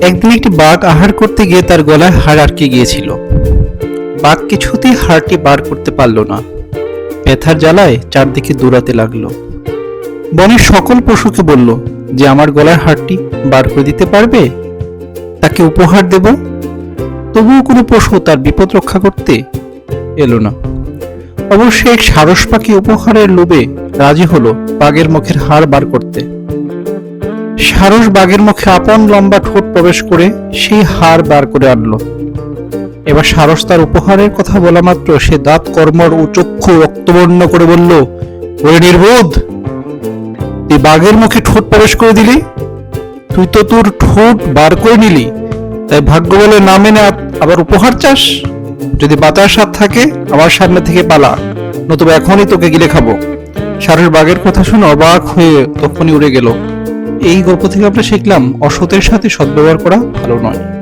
একদিন একটি বাঘ আহার করতে গিয়ে তার গলায় হাড় আটকে গিয়েছিল। বাঘ কিছুতেই হাড়টি বার করতে পারল না। ব্যথার জ্বালায় চারদিকে দৌড়াতে লাগল। বনের সকল পশুকে বলল, যে আমার গলার হাড়টি বার করে দিতে পারবে? তাকে উপহার দেব? তবুও কোনো পশু তার বিপদ রক্ষা করতে এলো না। অবশ্যই এক সারস পাখি উপহারের লোভে রাজি হলো বাঘের মুখের হাড় বার করতে। সারস বাঘের মুখে আপন লম্বা ঠোঁট প্রবেশ করে সেই হাড় বার করে আনলো। এবার সারস তার উপহারের কথা বলা মাত্র সে দাঁত কর্মর ও চক্ষু রক্তবর্ণ করে বলল, ওরে নির্বোধ, তুই বাঘের মুখে ঠোঁট প্রবেশ করে দিলি? তুই তো তোর ঠোঁট বার করে নিলি, তাই ভাগ্য বলে না মেনে আবার উপহার চাস? যদি বাতাস হাত থাকে, আমার সামনে থেকে পালা, নতুবা এখনই তোকে গিলে খাব। সারস বাঘের কথা শুনে অবাক হয়ে তখনই উড়ে গেল। এই গল্প থেকে আমরা শিখলাম অসতের সাথে সদ্ব্যবহার করা ভালো নয়।